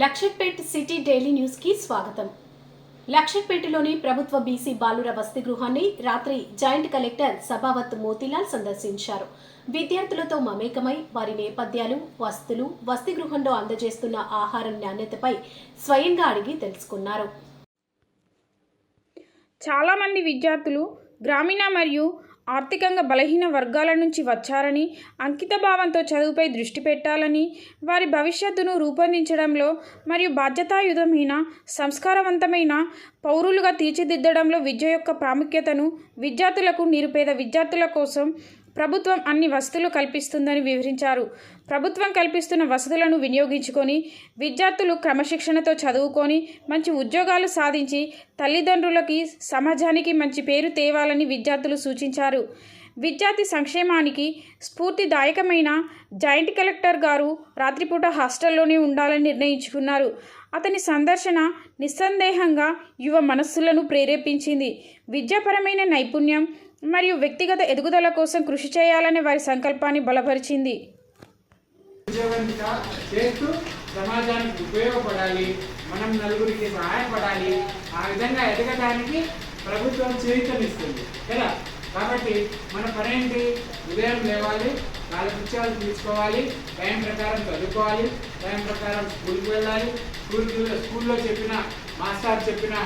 Luxettipet city daily న్యూస్కి స్వాగతం. లక్షట్పేటలోని ప్రభుత్వ బీసీ బాలుర వసతి గృహాన్ని రాత్రి జాయింట్ కలెక్టర్ సభావత్ మోతీలాల్ సందర్శించారు. విద్యార్థులతో మమేకమై వారి నేపథ్యాలు వస్తువులు వసతి గృహంలో అందజేస్తున్న ఆహారం నాణ్యతపై స్వయంగా అడిగి తెలుసుకున్నారు. చాలామంది విద్యార్థులు గ్రామీణ మరియు ఆర్థికంగా బలహీన వర్గాల నుంచి వచ్చారని అంకిత భావంతో చదువుపై దృష్టి పెట్టాలని వారి భవిష్యత్తును రూపొందించడంలో మరియు బాధ్యతాయుతమైన సంస్కారవంతమైన పౌరులుగా తీర్చిదిద్దడంలో విద్య యొక్క ప్రాముఖ్యతను విద్యార్థులకు నిరుపేద విద్యార్థుల కోసం ప్రభుత్వం అన్ని వసతులు కల్పిస్తుందని వివరించారు. ప్రభుత్వం కల్పిస్తున్న వసతులను వినియోగించుకొని విద్యార్థులు క్రమశిక్షణతో చదువుకొని మంచి ఉద్యోగాలు సాధించి తల్లిదండ్రులకి సమాజానికి మంచి పేరు తేవాలని విద్యార్థులు సూచించారు. విద్యార్థి సంక్షేమానికి స్ఫూర్తిదాయకమైన జాయింట్ కలెక్టర్ గారు రాత్రిపూట హాస్టల్లోనే ఉండాలని నిర్ణయించుకున్నారు. అతని సందర్శన నిస్సందేహంగా యువ మనస్సులను ప్రేరేపించింది. విద్యాపరమైన నైపుణ్యం మరియు వ్యక్తిగత ఎదుగుదల కోసం కృషి చేయాలనే వారి సంకల్పాన్ని బలపరిచింది. చేస్తూ సమాజానికి ఉపయోగపడాలి మనం నలుగురికి సహాయపడాలి ఆ విధంగా ఎదగడానికి ప్రభుత్వం చేయూతనిస్తుంది కదా? కాబట్టి మన పని ఏంటి? ఉదయం లేవాలి నాలుగు విషయాలు తీసుకోవాలి టైం ప్రకారం చదువుకోవాలి టైం ప్రకారం స్కూల్కి వెళ్ళాలి స్కూల్కి స్కూల్లో చెప్పిన మాస్టర్ చెప్పిన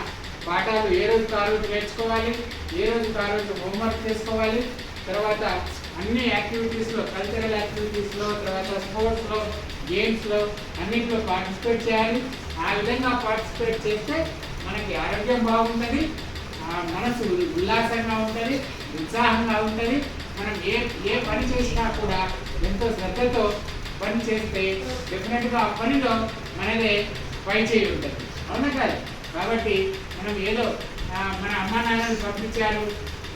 పాఠాలు ఏ రోజు కాలేజీ నేర్చుకోవాలి ఏ రోజు కాలేజీ హోంవర్క్ చేసుకోవాలి తర్వాత అన్ని యాక్టివిటీస్లో కల్చరల్ యాక్టివిటీస్లో తర్వాత స్పోర్ట్స్లో గేమ్స్లో అన్నింటిలో పార్టిసిపేట్ చేయాలి. ఆ విధంగా పార్టిసిపేట్ చేస్తే మనకి ఆరోగ్యం బాగుంటుంది మనసు ఉల్లాసంగా ఉంటుంది ఉత్సాహంగా ఉంటుంది. మనం ఏ ఏ పని చేసినా కూడా ఎంతో శ్రద్ధతో పని చేస్తే డెఫినెట్గా ఆ పనిలో మనదే పై చేయి ఉంటుంది. అవునా కాదు? కాబట్టి మనం ఏదో మన అమ్మ నాన్నని పంపించారు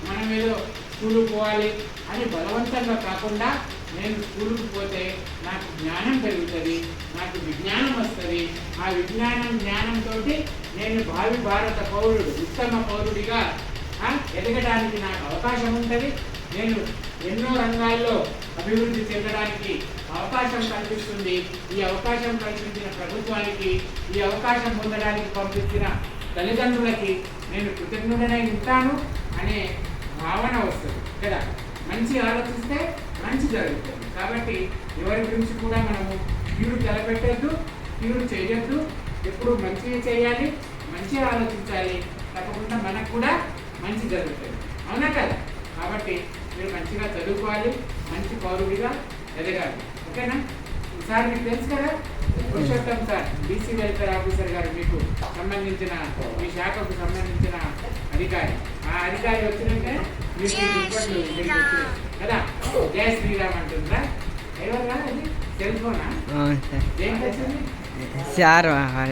మనం ఏదో స్కూలుకు పోవాలి అని బలవంతంగా కాకుండా నేను స్కూలుకు పోతే నాకు జ్ఞానం పెరుగుతుంది నాకు విజ్ఞానం వస్తుంది ఆ విజ్ఞానం జ్ఞానంతో నేను భావి భారత పౌరుడు ఉత్తమ పౌరుడిగా ఎదగడానికి నాకు అవకాశం ఉంటుంది. నేను ఎన్నో రంగాల్లో అభివృద్ధి చెందడానికి అవకాశం కల్పిస్తుంది. ఈ అవకాశం కల్పించిన ప్రభుత్వానికి ఈ అవకాశం పొందడానికి పంపించిన తల్లిదండ్రులకి నేను కృతజ్ఞుడనై ఉంటాను అనే భావన వస్తుంది. కదా? మంచి ఆలోచిస్తే మంచి జరుగుతుంది. కాబట్టి ఎవరి గురించి కూడా మనము కీడు తలపెట్టద్దు. మీరు చేయొద్దు. ఎప్పుడు మంచిగా చేయాలి మంచిగా ఆలోచించాలి. తప్పకుండా మనకు కూడా మంచి జరుగుతుంది. అవునా కదా? కాబట్టి మీరు మంచిగా చదువుకోవాలి మంచి పౌరుడిగా ఎదగాలి. ఓకేనా? సార్ మీకు తెలుసు కదా? Purushottam sir BC welfare officer గారు మీకు సంబంధించిన మీ శాఖకు సంబంధించిన అధికారి. ఆ అధికారి వచ్చినాక మీకు ఈ కదా? జయ శ్రీరామ్ అంటుందా?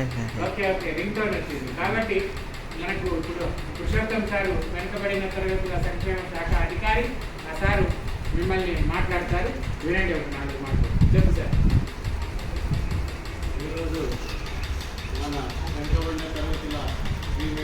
Sir sir okay okay ring tone వచ్చింది. కాబట్టి మనకు ఇప్పుడు పురుషోత్తం సారు వెనుకబడిన తరగతుల సంక్షేమ శాఖ అధికారి ఆ సారు మిమ్మల్ని మాట్లాడతారు. వినండి ఒక నాలుగు మాటలు.